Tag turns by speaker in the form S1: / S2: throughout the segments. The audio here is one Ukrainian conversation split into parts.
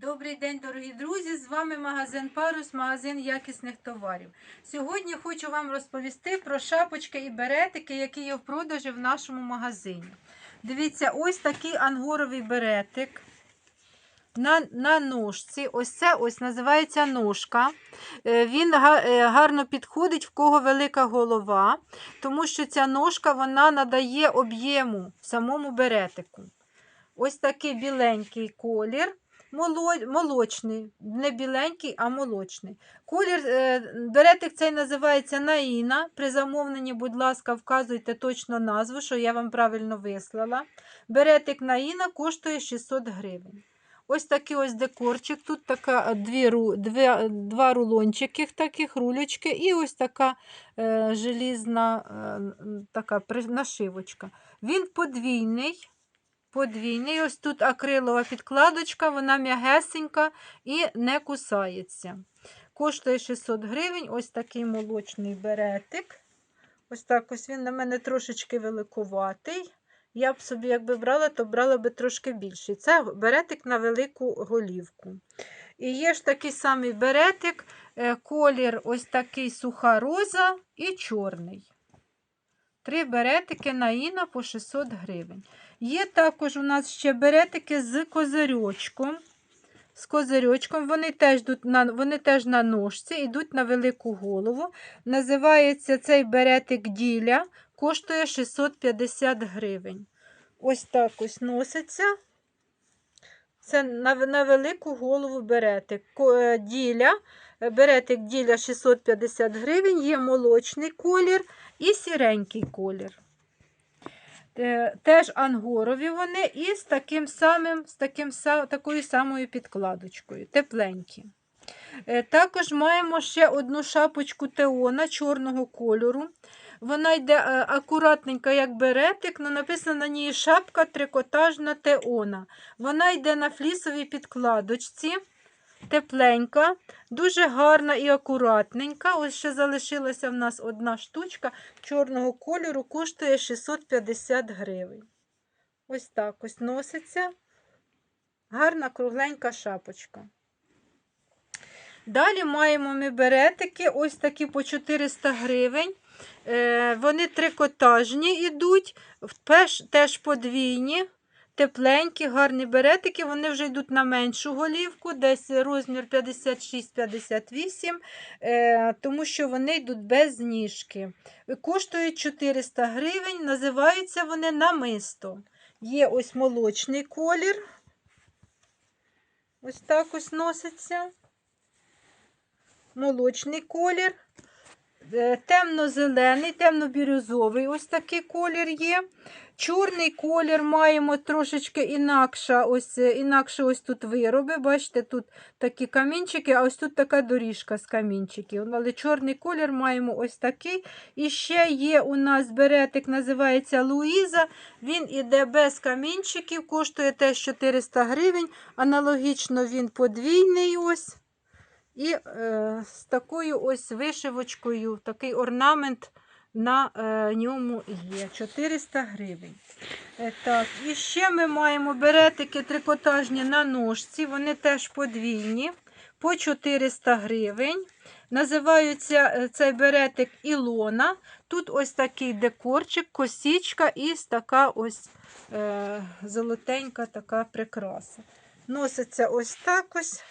S1: Добрий день, дорогі друзі! З вами магазин Парус, магазин якісних товарів. Сьогодні хочу вам розповісти про шапочки і беретики, які є в продажі в нашому магазині. Дивіться, ось такий ангоровий беретик. На, на ножці. Ось це ось називається ножка. Е, Він е, гарно підходить, в кого велика голова, тому що ця ножка вона надає об'єму самому беретику. Ось такий біленький колір. Моло- Молочний, не біленький, а молочний. Колір е, беретик цей називається Наїна. При замовленні, будь ласка, вказуйте точно назву, що я вам правильно вислала. Беретик Наїна коштує 600 гривень. Ось такий ось декорчик. Тут така е, дві, дві, два рулончики таких, рулечки, і ось така е, желізна е, така нашивочка. Він подвійний. Подвійний. Ось тут акрилова підкладочка, вона м'ягесенька і не кусається. Коштує 600 гривень. Ось такий молочний беретик. Ось так ось він на мене трошечки великуватий. Я б собі, якби брала, то брала би трошки більший. Це беретик на велику голівку. І є ж такий самий беретик, е, колір ось такий суха роза і чорний. Три беретики на Іна по 600 гривень. Є також у нас ще беретики з козирьочком. З козирьочком. Вони теж, йдуть на, вони теж на ножці, йдуть на велику голову. Називається цей беретик діля, коштує 650 гривень. Ось так ось носиться. Це на, на велику голову беретик. Е, Діля. Беретик діля 650 гривень, є молочний колір і сіренький колір. Е, Теж ангорові вони і з таким самим, з таким, такою самою підкладочкою, тепленькі. Е, Також маємо ще одну шапочку Теона чорного кольору. Вона йде е, акуратненька, як беретик, але написано на ній шапка трикотажна Теона. Вона йде на флісовій підкладочці. Тепленька, дуже гарна і акуратненька. Ось ще залишилася в нас одна штучка чорного кольору, коштує 650 гривень. Ось так ось носиться. Гарна кругленька шапочка. Далі маємо ми беретики, ось такі по 400 гривень. Е, вони трикотажні йдуть, теж, теж подвійні, тепленькі, гарні беретики. Вони вже йдуть на меншу голівку, десь розмір 56-58, е, тому що вони йдуть без ніжки. Коштують 400 гривень, називаються вони намисто. Є ось молочний колір. Ось так ось носиться. Молочний колір. Е, Темно-зелений, темно-бірюзовий ось такий колір є. Чорний колір маємо трошечки інакше ось, е, інакше ось тут вироби. Бачите, тут такі камінчики, а ось тут така доріжка з камінчиків. Але чорний колір маємо ось такий. І ще є у нас беретик, називається Луїза. Він іде без камінчиків, коштує теж 400 гривень. Аналогічно він подвійний ось. І е, з такою ось вишивочкою, такий орнамент на е, ньому є. 400 гривень. Е, І ще ми маємо беретики трикотажні на ножці, вони теж подвійні, по 400 гривень. Називаються е, цей беретик Ілона. Тут ось такий декорчик, косічка і така ось е, золотенька така прикраса. Носиться ось так ось.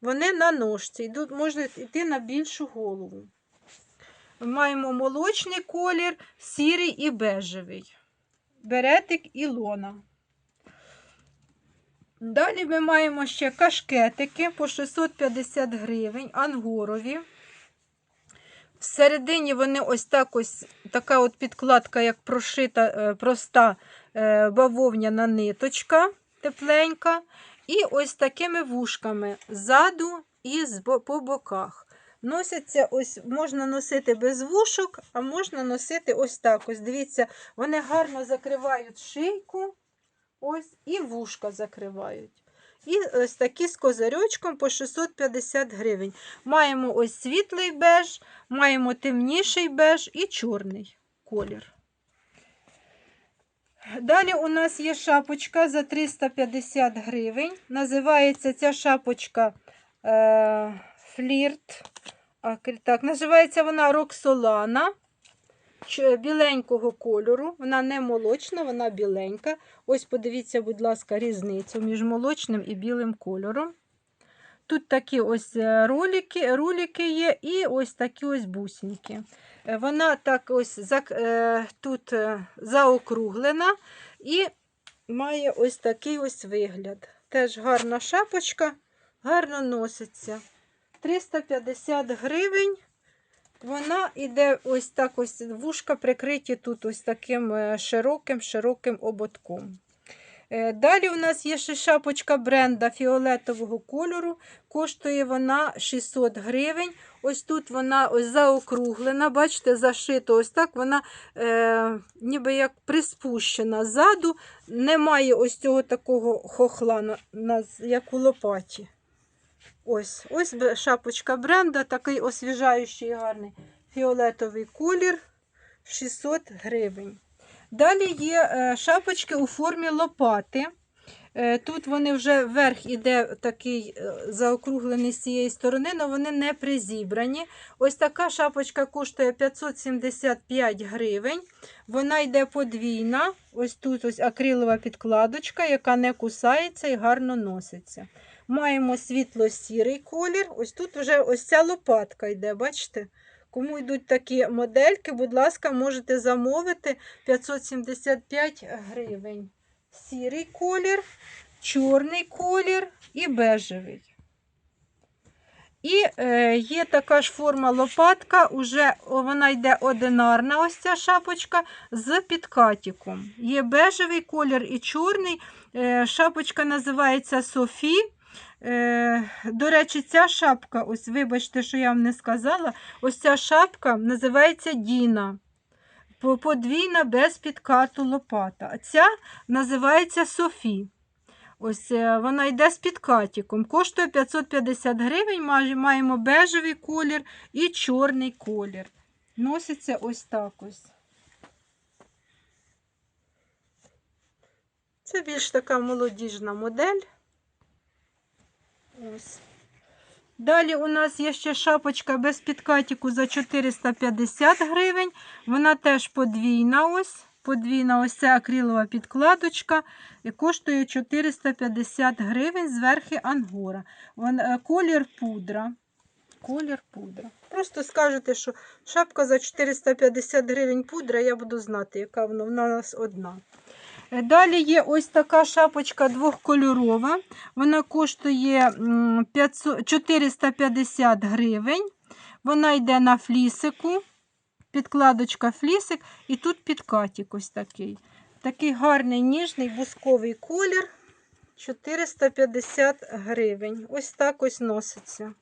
S1: Вони на ножці, йдуть, можна йти на більшу голову. Маємо молочний колір, сірий і бежевий. Беретик і лона. Далі ми маємо ще кашкетики по 650 гривень, ангорові. Всередині вони ось так ось така от підкладка, як прошита, е, проста е, бавовняна ниточка тепленька. І ось такими вушками ззаду і по боках. Носяться ось, можна носити без вушок, а можна носити ось так. Ось дивіться, вони гарно закривають шийку, ось і вушка закривають. І ось такі з козирьочком по 650 гривень. Маємо ось світлий беж, маємо темніший беж і чорний колір. Далі у нас є шапочка за 350 гривень. Називається ця шапочка е, флірт. Так, називається вона Роксолана біленького кольору. Вона не молочна, вона біленька. Ось подивіться, будь ласка, різницю між молочним і білим кольором. Тут такі ось е, ролики, ролики є, і ось такі ось бусинки. Е, Вона так ось е, тут заокруглена і має ось такий ось вигляд. Теж гарна шапочка, гарно носиться. 350 гривень. Вона йде ось так ось вушка прикриті тут ось таким е, широким широким ободком. Е, Далі у нас є ще шапочка бренда фіолетового кольору. Коштує вона 600 гривень. Ось тут вона ось заокруглена, бачите, зашито ось так. Вона е, ніби як приспущена ззаду. Немає ось цього такого хохла, на, на, як у лопаті. Ось ось шапочка бренда, такий освіжаючий гарний фіолетовий колір 600 гривень. Далі є е, шапочки у формі лопати. Е, Тут вони вже верх іде такий е, заокруглений з цієї сторони, але вони не призібрані. Ось така шапочка коштує 575 гривень. Вона йде подвійна. Ось тут ось акрилова підкладочка, яка не кусається і гарно носиться. Маємо світло-сірий колір. Ось тут вже ось ця лопатка йде, бачите? Кому йдуть такі модельки, будь ласка, можете замовити 575 гривень. Сірий колір, чорний колір і бежевий. І е, є така ж форма лопатка, уже вона йде одинарна, ось ця шапочка з підкатіком. Є бежевий колір і чорний. Е, шапочка називається Софі. Е, до речі, ця шапка, ось вибачте, що я вам не сказала, ось ця шапка називається Діна. Подвійна без підкату лопата. А ця називається Софі. Ось е, вона йде з підкатіком. Коштує 550 гривень. Маємо бежевий колір і чорний колір. Носиться ось так ось. Це більш така молодіжна модель. Далі у нас є ще шапочка без підкатіку за 450 гривень. Вона теж подвійна. ось. Подвійна ось ця акрилова підкладочка. І коштує 450 гривень зверхи ангора. Е, колір пудра. Колір пудра. Просто скажете, що шапка за 450 гривень пудра, я буду знати, яка вона. Вона у нас одна. Далі є ось така шапочка двохкольорова. Вона коштує 500 450 гривень. Вона йде на флісику. Підкладочка флісик, і тут підкатік ось такий. Такий гарний ніжний бусковий колір. 450 гривень. Ось так ось носиться.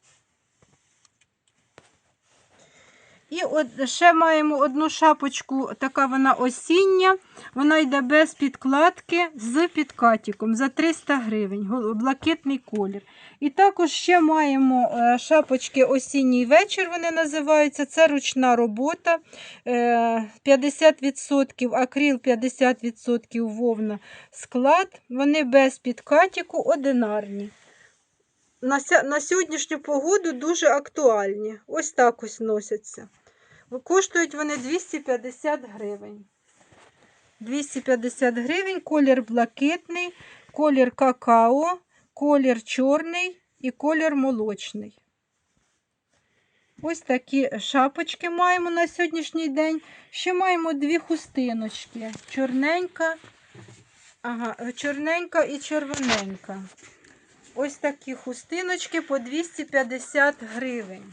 S1: І от ще маємо одну шапочку, така вона осіння. Вона йде без підкладки з підкатіком за 300 гривень, блакитний колір. І також ще маємо е, шапочки осінній вечір, вони називаються. Це ручна робота. е, 50% акрил, 50% вовна склад. Вони без підкатіку одинарні. На сьогоднішню погоду дуже актуальні. Ось так ось носяться. Коштують вони 250 гривень. 250 гривень, колір блакитний, колір какао, колір чорний і колір молочний. Ось такі шапочки маємо на сьогоднішній день. Ще маємо дві хустиночки. Чорненька, ага, чорненька і червоненька. Ось такі хустиночки по 250 гривень.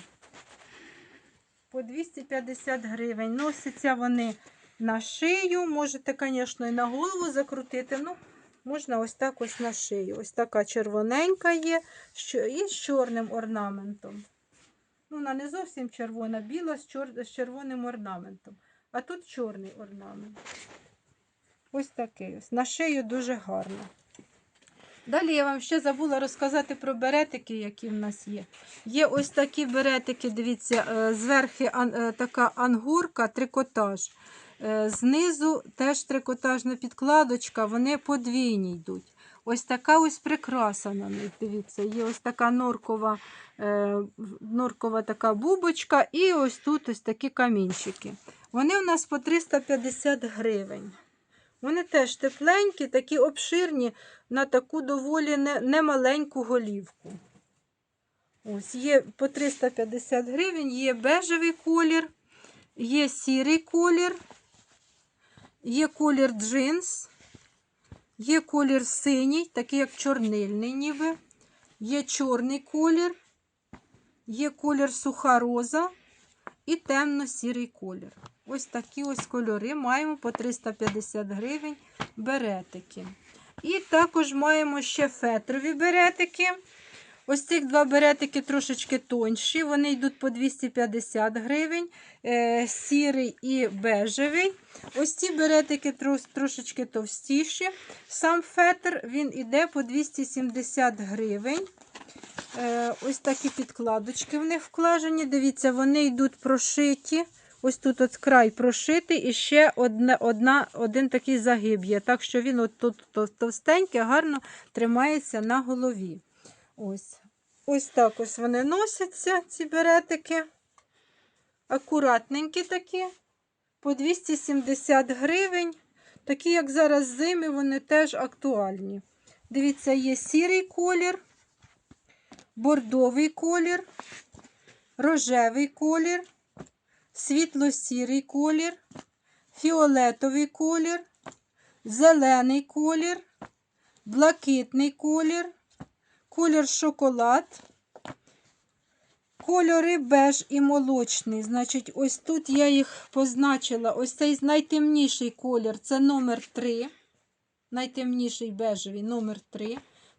S1: По 250 гривень. Носяться вони на шию. Можете, звісно, і на голову закрутити. Ну, можна ось так ось на шию. Ось така червоненька є і з чорним орнаментом. Ну, вона не зовсім червона, біла з, чор... з червоним орнаментом. А тут чорний орнамент. Ось такий ось. На шию дуже гарно. Далі я вам ще забула розказати про беретики, які в нас є. Є ось такі беретики, дивіться, е, зверхи е, така ангурка, трикотаж. Е, Знизу теж трикотажна підкладочка, вони подвійні йдуть. Ось така ось прикраса на них. Дивіться, є ось така норкова, норкова така бубочка, і ось тут ось такі камінчики. Вони у нас по 350 гривень. Вони теж тепленькі, такі обширні на таку доволі немаленьку голівку. Ось є по 350 гривень, є бежевий колір, є сірий колір, є колір джинс, є колір синій, такий як чорнильний ніби, є чорний колір, є колір суха роза і темно-сірий колір. Ось такі ось кольори маємо по 350 гривень беретики. І також маємо ще фетрові беретики. Ось цих два беретики трошечки тонші, вони йдуть по 250 гривень, е, сірий і бежевий. Ось ці беретики трошечки товстіші. Сам фетр він іде по 270 гривень. Е, ось такі підкладочки в них вклажені. Дивіться, вони йдуть прошиті. Ось тут от край прошитий і ще одне, одна, один такий загиб є. Так що він от тут товстенький, гарно тримається на голові. Ось. Ось так ось вони носяться, ці беретики. Акуратненькі такі. По 270 гривень. Такі, як зараз зими, вони теж актуальні. Дивіться, є сірий колір, бордовий колір, рожевий колір, світло-сірий колір, фіолетовий колір, зелений колір, блакитний колір, колір шоколад, кольори беж і молочний. Значить, ось тут я їх позначила. Ось цей найтемніший колір це номер 3. Найтемніший бежевий номер 3.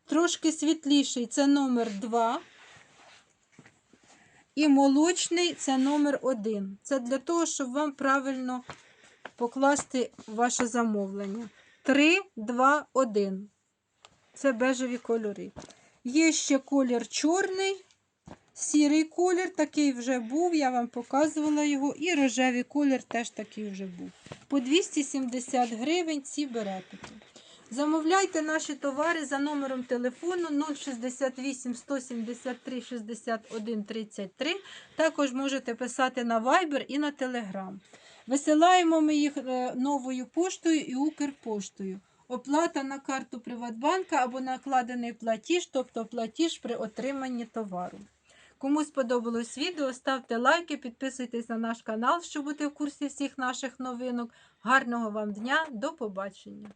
S1: Трошки світліший це номер 2. І молочний це номер 1. Це для того, щоб вам правильно покласти ваше замовлення. 3, 2, 1. Це бежеві кольори. Є ще колір чорний, сірий колір, такий вже був, я вам показувала його. І рожевий колір теж такий вже був. По 270 гривень ці беретики. Замовляйте наші товари за номером телефону 068 173 61 33. Також можете писати на Viber і на Telegram. Висилаємо ми їх е, новою поштою і Укрпоштою. Оплата на карту Приватбанка або накладений платіж, тобто платіж при отриманні товару. Кому сподобалось відео, ставте лайки, підписуйтесь на наш канал, щоб бути в курсі всіх наших новинок. Гарного вам дня, до побачення!